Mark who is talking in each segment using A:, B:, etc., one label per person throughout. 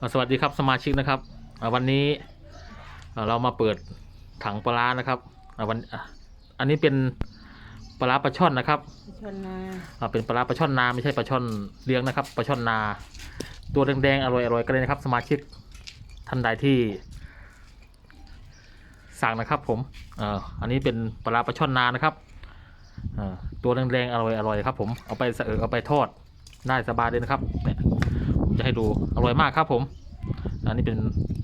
A: อ่าสวัสดีครับสมาชิกนะครับอ่าวันนี้อ่าเรามาเปิดถังปลาร้านะครับอ่าวันอะอันนี้เป็นปลาร้าปลาช่อนนะครับ
B: ชนนา
A: อ่าเป็นปลาร้าปลาช่อนนาไม่ใช่ปลาช่อนเลี้ยงนะครับปลาช่อนนา ตัวแดงๆอร่อยๆกันเลยนะครับ สมาชิกท่านใดที่ สั่งนะครับ ผมอ่าอันนี้เป็นปลาร้าปลาช่อนนานะครับอ่าตัวแดงๆอร่อยๆครับ ผมเอาไปเสอเอาไปทอดได้สบายเลยนะครับเนี่ยผม จะให้ดูอร่อยมากครับผม อันนี้เป็น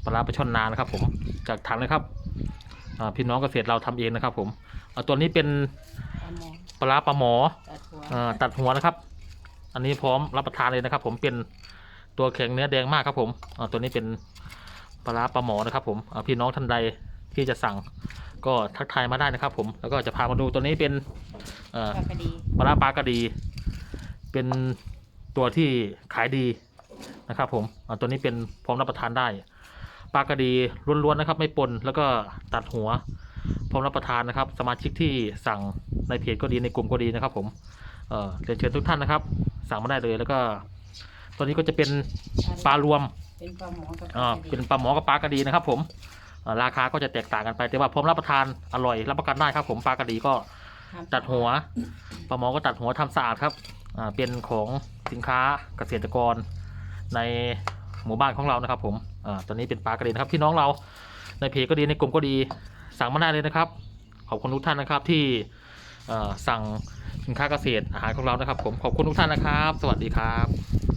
A: ปลาร้าปลาช่อนนานะครับ ผมจากถังเลยครับอ่าพี่น้องเกษตรเราทำเองนะครับ ผมเอาตัวนี้เป็น
B: ปลาหมอ
A: ปลาร้าปลาหมอ
B: ตัดหัว
A: เอ่อตัดหัวนะครับ อันนี้พร้อมรับประทานเลยนะครับ ผมเป็นตัวแข็งเนื้อแดงมากครับ ผมอ่าตัวนี้เป็นปลาร้าปลาหมอนะครับ ผมอ่าพี่น้องท่านใดที่จะสั่งก็ทักทายมาได้นะครับ ผมแล้วก็จะพามาดูตัวนี้เป็นเอ่อ
B: ปลากระดี
A: ปลาร้าปลากระดี เป็นตัวที่ขายดี นะครับผมอ่าตัวนี้เป็นพร้อมรับประทานได้ปลากระดีล้วนๆนะครับ ไม่ปนแล้วก็ตัดหัว พร้อมรับประทานนะครับ สมาชิกที่สั่งในเพจก็ดีในกลุ่มก็ดีนะครับ ผมเอ่อเรียนเชิญทุกท่านนะครับ สั่งมาได้เลยแล้วก็ ตัวนี้ก็จะเป็นปลารวม
B: เป็นปลาหมอกับปลา
A: อ่าก
B: ระดี
A: เป็นปลาหมอกับปลากระดีนะครับ ผมเอ่อราคาก็จะแตกต่างกันไป แต่ว่าพร้อมรับประทานอร่อยรับประกันได้ครับ ผมปลากระดีก็ตัดหัวปลาหมอก็ตัดหัวทำสะอาดครับอ่าเป็นของสินค้าเกษตรกร ในหมู่บ้านของเรานะครับ ผมอ่าตอนนี้เป็นปลากระดีนะครับพี่น้องเราในเพจก็ดีในกลุ่มก็ดีสั่งมาได้เลยนะครับ ขอบคุณทุกท่านนะครับที่อ่อสั่งสินค้าเกษตรอาหารของเรานะครับ ผมขอบคุณทุกท่านนะครับ สวัสดีครับ